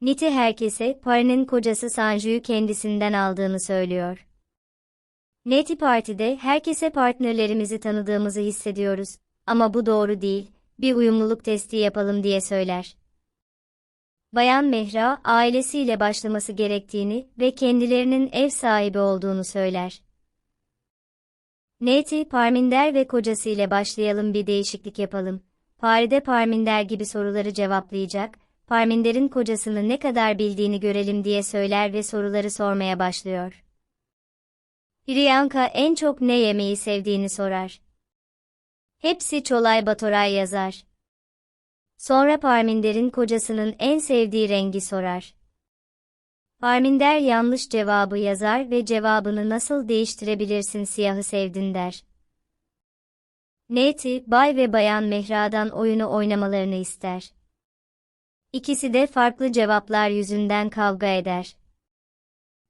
Niti herkese Pari'nin kocası Sanju'yu kendisinden aldığını söylüyor. Neti partide herkese partnerlerimizi tanıdığımızı hissediyoruz ama bu doğru değil, bir uyumluluk testi yapalım diye söyler. Bayan Mehra, ailesiyle başlaması gerektiğini ve kendilerinin ev sahibi olduğunu söyler. Neti, Parminder ve kocası ile başlayalım bir değişiklik yapalım. Paride Parminder gibi soruları cevaplayacak, Parminder'in kocasını ne kadar bildiğini görelim diye söyler ve soruları sormaya başlıyor. Priyanka en çok ne yemeği sevdiğini sorar. Hepsi Çolay Batoray yazar. Sonra Parminder'in kocasının en sevdiği rengi sorar. Parminder yanlış cevabı yazar ve cevabını nasıl değiştirebilirsin siyahı sevdin der. Neti, Bay ve Bayan Mehra'dan oyunu oynamalarını ister. İkisi de farklı cevaplar yüzünden kavga eder.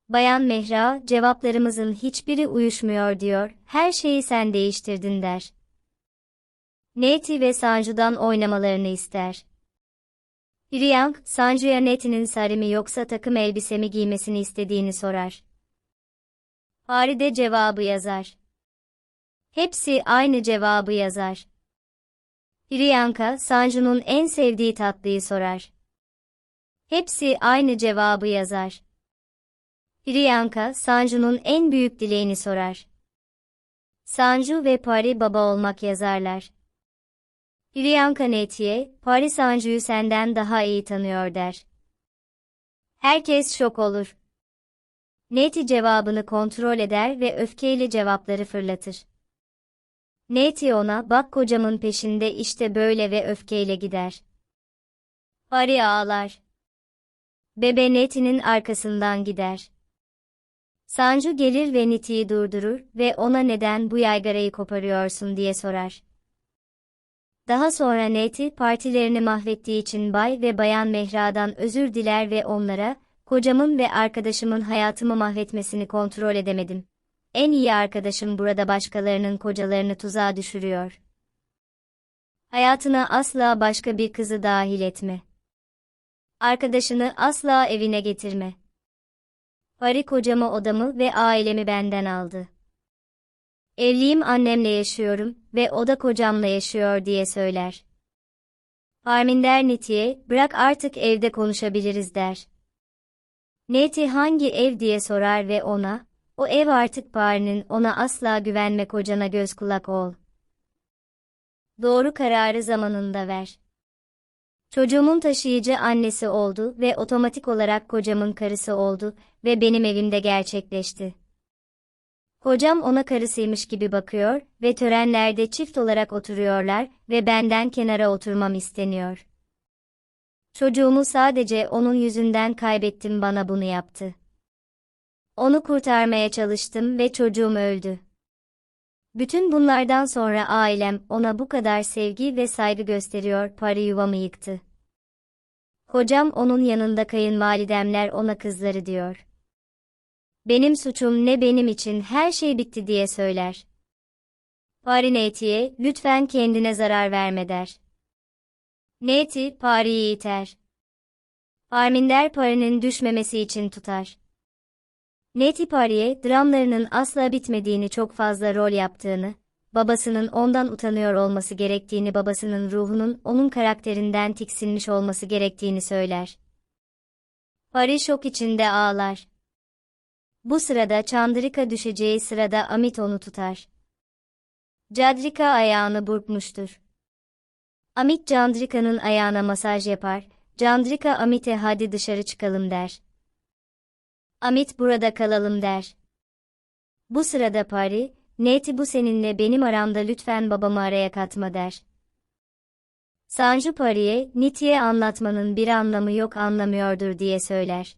Bayan Mehra, cevaplarımızın hiçbiri uyuşmuyor diyor, her şeyi sen değiştirdin der. Neti ve Sanju'dan oynamalarını ister. Priyank, Sanju'ya Neti'nin sarı mı yoksa takım elbise mi giymesini istediğini sorar. Hari de cevabı yazar. Hepsi aynı cevabı yazar. Priyanka, Sanju'nun en sevdiği tatlıyı sorar. Hepsi aynı cevabı yazar. Priyanka, Sanju'nun en büyük dileğini sorar. Sanju ve Pari baba olmak yazarlar. Priyanka Netiye, Pari Sanju'yu senden daha iyi tanıyor der. Herkes şok olur. Neti cevabını kontrol eder ve öfkeyle cevapları fırlatır. Neti ona, bak kocamın peşinde işte böyle ve öfkeyle gider. Pari ağlar. Bebe Neti'nin arkasından gider. Sanju gelir ve Niti'yi durdurur ve ona neden bu yaygarayı koparıyorsun diye sorar. Daha sonra Neti partilerini mahvettiği için Bay ve Bayan Mehra'dan özür diler ve onlara, kocamın ve arkadaşımın hayatımı mahvetmesini kontrol edemedim. En iyi arkadaşım burada başkalarının kocalarını tuzağa düşürüyor. Hayatına asla başka bir kızı dahil etme. Arkadaşını asla evine getirme. Pari kocamı odamı ve ailemi benden aldı. Evliyim annemle yaşıyorum ve o da kocamla yaşıyor diye söyler. Parminder Neti'ye, bırak artık evde konuşabiliriz der. Neti hangi ev diye sorar ve ona, o ev artık Pari'nin ona asla güvenme kocana göz kulak ol. Doğru kararı zamanında ver. Çocuğumun taşıyıcı annesi oldu ve otomatik olarak kocamın karısı oldu ve benim evimde gerçekleşti. Kocam ona karısıymış gibi bakıyor ve törenlerde çift olarak oturuyorlar ve benden kenara oturmam isteniyor. Çocuğumu sadece onun yüzünden kaybettim bana bunu yaptı. Onu kurtarmaya çalıştım ve çocuğum öldü. Bütün bunlardan sonra ailem ona bu kadar sevgi ve saygı gösteriyor, para yuvamı yıktı. Kocam onun yanında kayınvalidemler ona kızları diyor. Benim suçum ne benim için her şey bitti diye söyler. Parineti'ye lütfen kendine zarar verme der. Neti Pari'yi iter. Parminder Pari'nin düşmemesi için tutar. Neti Pari'ye dramlarının asla bitmediğini çok fazla rol yaptığını, babasının ondan utanıyor olması gerektiğini babasının ruhunun onun karakterinden tiksinmiş olması gerektiğini söyler. Pari şok içinde ağlar. Bu sırada Chandrika düşeceği sırada Amit onu tutar. Cadrika ayağını burkmuştur. Amit Chandrika'nın ayağına masaj yapar, Chandrika Amit'e hadi dışarı çıkalım der. Amit burada kalalım der. Bu sırada Pari, Neti bu seninle benim aramda lütfen babamı araya katma der. Sanju Pari'ye, Niti'ye anlatmanın bir anlamı yok anlamıyordur diye söyler.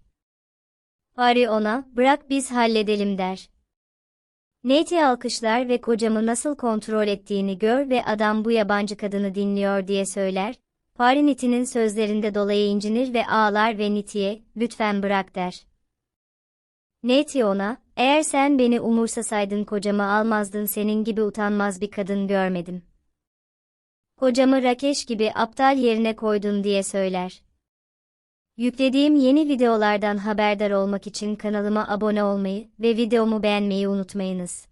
Pari ona, bırak biz halledelim der. Neti alkışlar ve kocamı nasıl kontrol ettiğini gör ve adam bu yabancı kadını dinliyor diye söyler. Pari Niti'nin sözlerinde dolayı incinir ve ağlar ve Niti'ye, lütfen bırak der. Neti ona, eğer sen beni umursasaydın kocamı almazdın senin gibi utanmaz bir kadın görmedim. Kocamı Rakeş gibi aptal yerine koydun diye söyler. Yüklediğim yeni videolardan haberdar olmak için kanalıma abone olmayı ve videomu beğenmeyi unutmayınız.